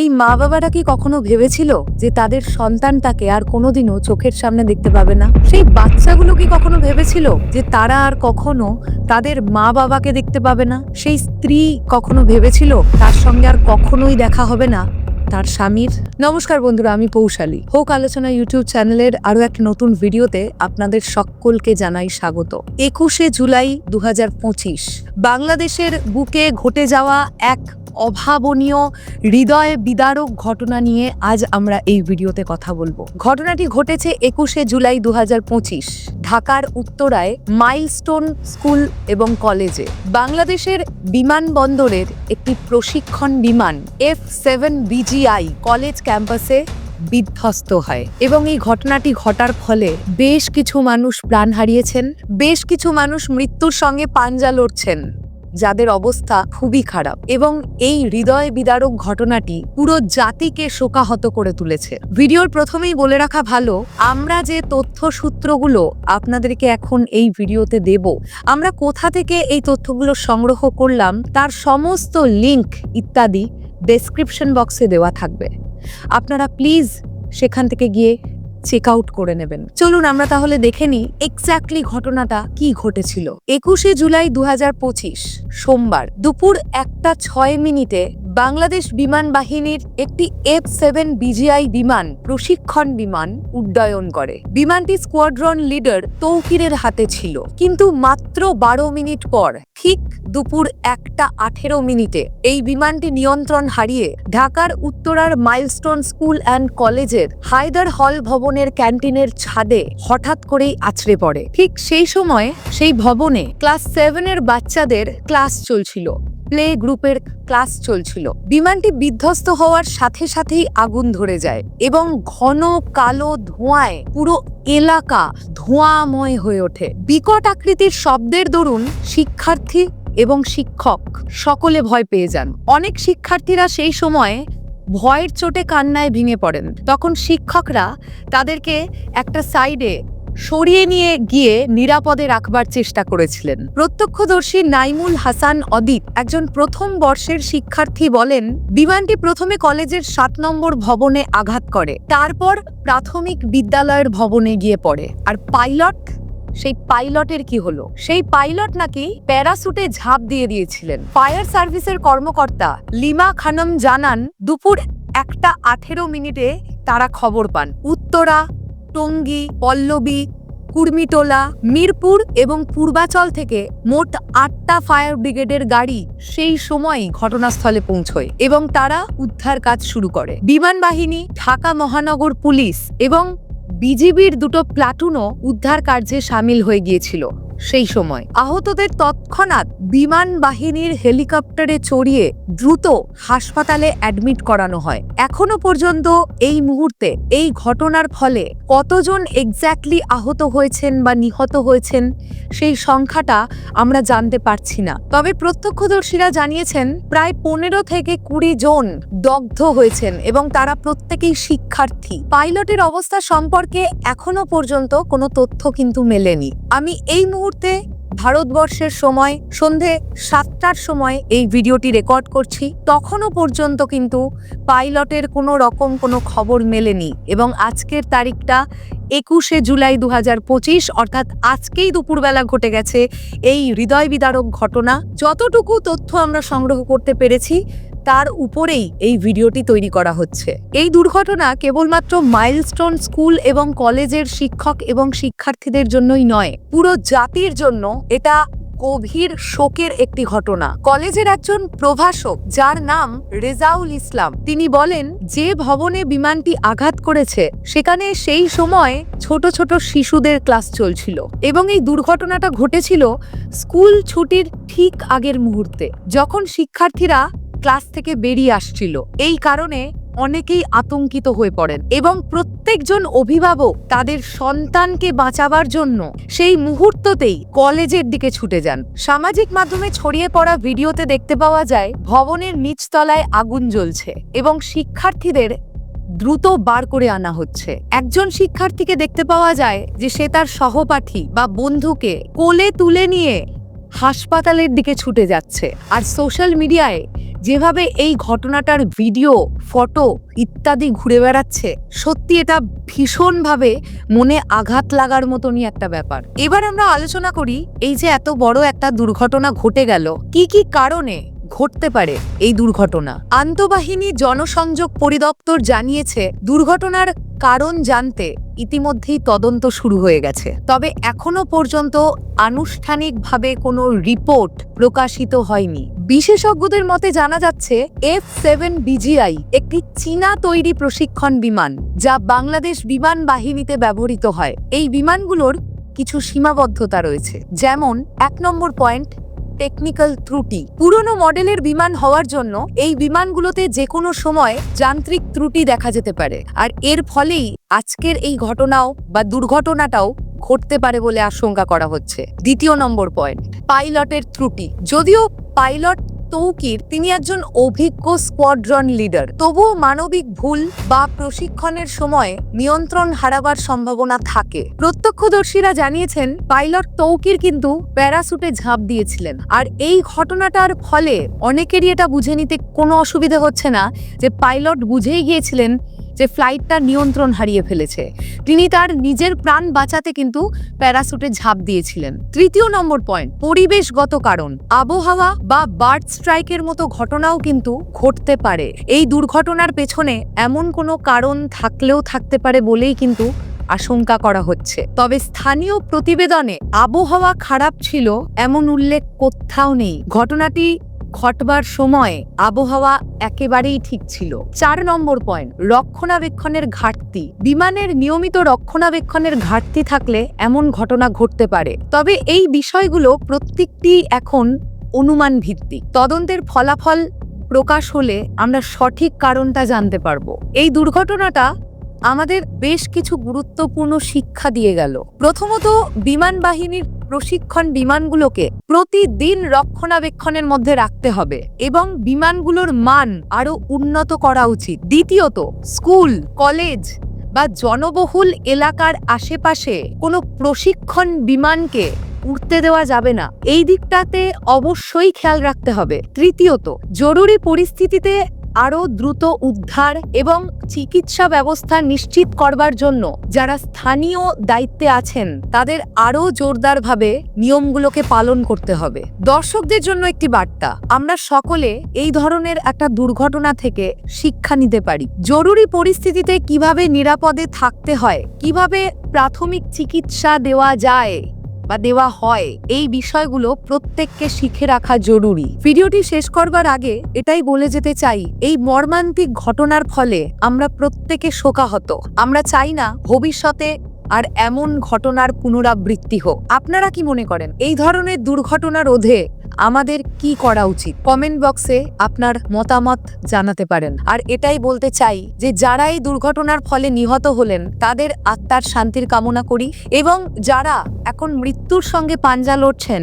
এই মা বাবারা কি কখনো ভেবেছিল যে তাদের সন্তানটাকে আর কোনোদিনও চোখের সামনে দেখতে পাবে না? সেই বাচ্চাগুলো কি কখনো ভেবেছিল যে তারা আর কখনো তাদের মা বাবাকে দেখতে পাবে না? সেই স্ত্রী কখনো ভেবেছিল তার সঙ্গে আর কখনোই দেখা হবে না তার স্বামীর? নমস্কার বন্ধুরা, আমি পৌশালী। হোক আলোচনা ইউটিউব চ্যানেলের আরও এক নতুন ভিডিওতে আপনাদের সকলকে জানাই স্বাগত। একুশে জুলাই দু হাজার পঁচিশ। বাংলাদেশের বুকে ঘটে যাওয়া এক অভাবনীয় হৃদয় বিদারক ঘটনা নিয়ে আজ আমরা এই ভিডিওতে কথা বলব। ঘটনাটি ঘটেছে একুশে জুলাই দু হাজার পঁচিশ ঢাকার উত্তরায় মাইলস্টোন স্কুল এবং কলেজে। বাংলাদেশের বিমানবন্দরের একটি প্রশিক্ষণ বিমান এফ সেভেন বিজিআই কলেজ ক্যাম্পাসে বিধ্বস্ত হয় এবং এই ঘটনাটি ঘটার ফলে বেশ কিছু মানুষ প্রাণ হারিয়েছেন, বেশ কিছু মানুষ মৃত্যুর সঙ্গে পাঞ্জা লড়ছেন। যাদের অবস্থা খুবই খারাপ এবং এই হৃদয় বিদারক ঘটনাটি পুরো জাতিকে শোকাহত করে তুলেছে। ভিডিওর প্রথমেই বলে রাখা ভালো, আমরা যে তথ্য সূত্রগুলো আপনাদেরকে এখন এই ভিডিওতে দেব, আমরা কোথা থেকে এই তথ্যগুলো সংগ্রহ করলাম, তার সমস্ত লিংক ইত্যাদি ডেসক্রিপশন বক্সে দেওয়া থাকবে। আপনারা প্লিজ সেখান থেকে গিয়ে চেক আউট করে নেবেন। চলুন আমরা তাহলে দেখে নিই এক্স্যাক্টলি ঘটনাটা কি ঘটেছিল। একুশে জুলাই দু হাজার পঁচিশ সোমবার দুপুর একটা ছয় মিনিটে বাংলাদেশ বিমান বাহিনীর একটি এফ সেভেন বিজিআই বিমান প্রশিক্ষণ বিমান উড্ডয়ন করে। বিমানটি স্কোয়াড্রন লিডার তৌকিরের হাতে ছিল। কিন্তু মাত্র বারো মিনিট পর, ঠিক দুপুর একটা আঠেরো মিনিটে এই বিমানটি নিয়ন্ত্রণ হারিয়ে ঢাকার উত্তরার মাইলস্টোন স্কুল অ্যান্ড কলেজের হায়দার হল ভবনের ক্যান্টিনের ছাদে হঠাৎ করেই আছড়ে পড়ে। ঠিক সেই সময় সেই ভবনে ক্লাস সেভেনের বাচ্চাদের ক্লাস চলছিল। প্লে গ্রুপের ক্লাস চলছিল। বিমানটি বিধ্বস্ত হওয়ার সাথে সাথেই আগুন ধরে যায় এবং ঘন কালো ধোঁয়ায় পুরো এলাকা ধোঁয়াময় হয়ে ওঠে। বিকট আকৃতির শব্দের দরুন শিক্ষার্থী এবং শিক্ষক সকলে ভয় পেয়ে যান। অনেক শিক্ষার্থীরা সেই সময়ে ভয়ের চোটে কান্নায় ভেঙে পড়েন। তখন শিক্ষকরা তাদেরকে একটা সাইডে সরিয়ে নিয়ে গিয়ে নিরাপদে রাখবার চেষ্টা করেছিলেন। প্রত্যক্ষদর্শী নাইমুল হাসান অদিত একজন প্রথম বর্ষের শিক্ষার্থী বলেন, বিমানটি প্রথমে কলেজের সাত নম্বর ভবনে আঘাত করে, তারপর প্রাথমিক বিদ্যালয়ের ভবনে গিয়ে পড়ে। আর পাইলট? সেই পাইলটের কি হলো? সেই পাইলট নাকি প্যারাসুটে ঝাঁপ দিয়ে দিয়েছিলেন। ফায়ার সার্ভিসের কর্মকর্তা লিমা খানম জানান, দুপুর একটা আঠেরো মিনিটে তারা খবর পান। উত্তরা টঙ্গী, পল্লবী কুর্মিটোলা মিরপুর এবং পূর্বাচল থেকে মোট আটটা ফায়ার ব্রিগেডের গাড়ি সেই সময় ঘটনাস্থলে পৌঁছয় এবং তারা উদ্ধার কাজ শুরু করে। বিমান বাহিনী, ঢাকা মহানগর পুলিশ এবং বিজিবির দুটো প্লাটুনও উদ্ধার কার্যে সামিল হয়ে গিয়েছিল। সেই সময়। আহতদের তৎক্ষণাৎ বিমান বাহিনীর হেলিকপ্টারে চড়িয়ে দ্রুত হাসপাতালে অ্যাডমিট করানো হয়। এখনও পর্যন্ত এই মুহূর্তে এই ঘটনার ফলে কতজন এক্স্যাক্টলি আহত হয়েছেন বা নিহত হয়েছেন সেই সংখ্যাটা আমরা জানতে পারছি না। তবে প্রত্যক্ষদর্শীরা জানিয়েছেন, প্রায় পনেরো থেকে কুড়ি জন দগ্ধ হয়েছেন এবং তারা প্রত্যেকেই শিক্ষার্থী। পাইলটের অবস্থা সম্পর্কে এখনও পর্যন্ত কোনো তথ্য কিন্তু মেলেনি। আমি এই মুহূর্তে ভারতবর্ষের সময়, সন্ধে সাতটার সময় এই ভিডিওটি রেকর্ড করছি। তখনও পর্যন্ত কিন্তু পাইলটের কোনো রকম কোনো খবর মেলেনি এবং আজকের তারিখটা একুশে জুলাই দু হাজার পঁচিশ, অর্থাৎ আজকেই দুপুরবেলা ঘটে গেছে এই হৃদয় বিদারক ঘটনা। যতটুকু তথ্য আমরা সংগ্রহ করতে পেরেছি তার উপরেই এই ভিডিওটি তৈরি করা হচ্ছে। এই দুর্ঘটনা কেবলমাত্র মাইলস্টোন স্কুল এবং কলেজের শিক্ষক এবং শিক্ষার্থীদের জন্যই নয়, পুরো জাতির জন্য এটা গভীর শোকের একটি ঘটনা। কলেজের একজন প্রভাষক যার নাম রেজাউল ইসলাম, তিনি বলেন, যে ভবনে বিমানটি আঘাত করেছে, সেখানে সেই সময় ছোট ছোট শিশুদের ক্লাস চলছিল এবং এই দুর্ঘটনাটা ঘটেছিল স্কুল ছুটির ঠিক আগের মুহূর্তে। যখন শিক্ষার্থীরা ক্লাস থেকে বেরিয়ে আসছিল। এই কারণে অনেকেই আতঙ্কিত হয়ে পড়েন এবং প্রত্যেকজন অভিভাবক তাদের সন্তানকে বাঁচাবার জন্য সেই মুহূর্ততেই কলেজের দিকে ছুটে যান। সামাজিক মাধ্যমে ছড়িয়ে পড়া ভিডিওতে দেখতে পাওয়া যায়, ভবনের নিচতলায় আগুন জ্বলছে এবং শিক্ষার্থীদের দ্রুত বার করে আনা হচ্ছে। একজন শিক্ষার্থীকে দেখতে পাওয়া যায় যে সে তার সহপাঠী বা বন্ধুকে কোলে তুলে নিয়ে হাসপাতালের দিকে ছুটে যাচ্ছে। আর সোশ্যাল মিডিয়ায় যেভাবে এই ঘটনাটার ভিডিও ফটো ইত্যাদি ঘুরে বেড়াচ্ছে, সত্যি এটা ভীষণভাবে মনে আঘাত লাগার মতনই একটা ব্যাপার। এবার আমরা আলোচনা করি, এই যে এত বড় একটা দুর্ঘটনা ঘটে গেল, কি কি কারণে ঘটতে পারে এই দুর্ঘটনা? আন্তঃবাহিনী জনসংযোগ পরিদপ্তর জানিয়েছে, দুর্ঘটনার কারণ জানতে ইতিমধ্যেই তদন্ত শুরু হয়ে গেছে। তবে এখনও পর্যন্ত আনুষ্ঠানিকভাবে কোনো রিপোর্ট প্রকাশিত হয়নি। বিশেষজ্ঞদের মতে জানা যাচ্ছে, এফ সেভেন বিজিআই একটি চীনা তৈরি প্রশিক্ষণ বিমান, যা বাংলাদেশ বিমান বাহিনীতে ব্যবহৃত হয়। এই বিমানগুলোর কিছু সীমাবদ্ধতা রয়েছে, যেমন এক নম্বর পয়েন্ট, টেকনিক্যাল ত্রুটি। পুরনো মডেলের বিমান হওয়ার জন্য এই বিমানগুলোতে যে কোনো সময় যান্ত্রিক ত্রুটি দেখা যেতে পারে, আর এর ফলেই আজকের এই ঘটনাও বা দুর্ঘটনাটাও ঘটতে পারে বলে আশঙ্কা করা হচ্ছে। দ্বিতীয় নম্বর পয়েন্ট, পাইলটের ত্রুটি। যদিও পাইলট তৌকির, তিনি একজন অভিজ্ঞ স্কোয়াড্রন লিডার। তবুও মানবিক ভুল বা প্রশিক্ষণের সময় নিয়ন্ত্রণ হারাবার সম্ভাবনা থাকে। প্রত্যক্ষদর্শীরা জানিয়েছেন, পাইলট তৌকির কিন্তু প্যারাসুটে ঝাঁপ দিয়েছিলেন। আর এই ঘটনাটার ফলে অনেকেরই এটা বুঝে নিতে কোনো অসুবিধা হচ্ছে না যে পাইলট বুঝেই গিয়েছিলেন যে ফ্লাইটটা নিয়ন্ত্রণ হারিয়ে ফেলেছে। তিনি তার নিজের প্রাণ বাঁচাতে কিন্তু প্যারাসুটে ঝাঁপ দিয়েছিলেন। তৃতীয় নম্বর পয়েন্ট পরিবেশগত কারণ। আবহাওয়া বা বার্ড স্ট্রাইকের মতো ঘটনাও কিন্তু ঘটতে পারে। এই দুর্ঘটনার পেছনে এমন কোনো কারণ থাকলেও থাকতে পারে বলেই কিন্তু আশঙ্কা করা হচ্ছে। তবে স্থানীয় প্রতিবেদনে আবহাওয়া খারাপ ছিল এমন উল্লেখ কোথাও নেই। ঘটনাটি ঘটবার সময় আবহাওয়া একেবারেই ঠিক ছিল। চার নম্বর পয়েন্ট, রক্ষণাবেক্ষণের ঘাটতি। বিমানের নিয়মিত রক্ষণাবেক্ষণের ঘাটতি থাকলে এমন ঘটনা ঘটতে পারে। তবে এই বিষয়গুলো প্রত্যেকটি এখন অনুমান ভিত্তিক তদন্তের ফলাফল প্রকাশ হলে আমরা সঠিক কারণটা জানতে পারব। এই দুর্ঘটনাটা আমাদের বেশ কিছু গুরুত্বপূর্ণ শিক্ষা দিয়ে গেল। প্রথমত, বিমান বাহিনীর প্রশিক্ষণ বিমানগুলোকে প্রতিদিন রক্ষণাবেক্ষণের মধ্যে রাখতে হবে এবং বিমানগুলোর মান আরও উন্নত করা উচিত। দ্বিতীয়ত, স্কুল, কলেজ বা জনবহুল এলাকার আশেপাশে কোনো প্রশিক্ষণ বিমানকে উঠতে দেওয়া যাবে না। এই দিকটাতে অবশ্যই খেয়াল রাখতে হবে। তৃতীয়ত, জরুরি পরিস্থিতিতে আরও দ্রুত উদ্ধার এবং চিকিৎসা ব্যবস্থা নিশ্চিত করবার জন্য যারা স্থানীয় দায়িত্বে আছেন, তাদের আরও জোরদারভাবে নিয়মগুলোকে পালন করতে হবে। দর্শকদের জন্য একটি বার্তা, আমরা সকলে এই ধরনের একটা দুর্ঘটনা থেকে শিক্ষা নিতে পারি। জরুরি পরিস্থিতিতে কীভাবে নিরাপদে থাকতে হয়, কীভাবে প্রাথমিক চিকিৎসা দেওয়া যায় বা দেওয়া হয়, এই বিষয়গুলো প্রত্যেককে শিখে রাখা জরুরি। ভিডিওটি শেষ করবার আগে এটাই বলে যেতে চাই, এই মর্মান্তিক ঘটনার ফলে আমরা প্রত্যেকে শোকাহত। আমরা চাই না ভবিষ্যতে আর এমন ঘটনার পুনরাবৃত্তি হোক। আপনারা কি মনে করেন, এই ধরনের দুর্ঘটনা রোধে আমাদের কি করা উচিত? কমেন্ট বক্সে আপনার মতামত জানাতে পারেন। আর এটাই বলতে চাই যে, যারা এই দুর্ঘটনার ফলে নিহত হলেন, তাদের আত্মার শান্তির কামনা করি এবং যারা এখন মৃত্যুর সঙ্গে পাঞ্জা লড়ছেন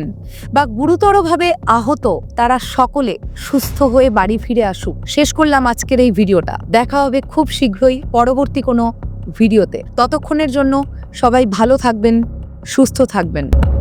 বা গুরুতরভাবে আহত, তারা সকলে সুস্থ হয়ে বাড়ি ফিরে আসুক। শেষ করলাম আজকের এই ভিডিওটা। দেখা হবে খুব শীঘ্রই পরবর্তী কোনো ভিডিওতে। ততক্ষণের জন্য সবাই ভালো থাকবেন, সুস্থ থাকবেন।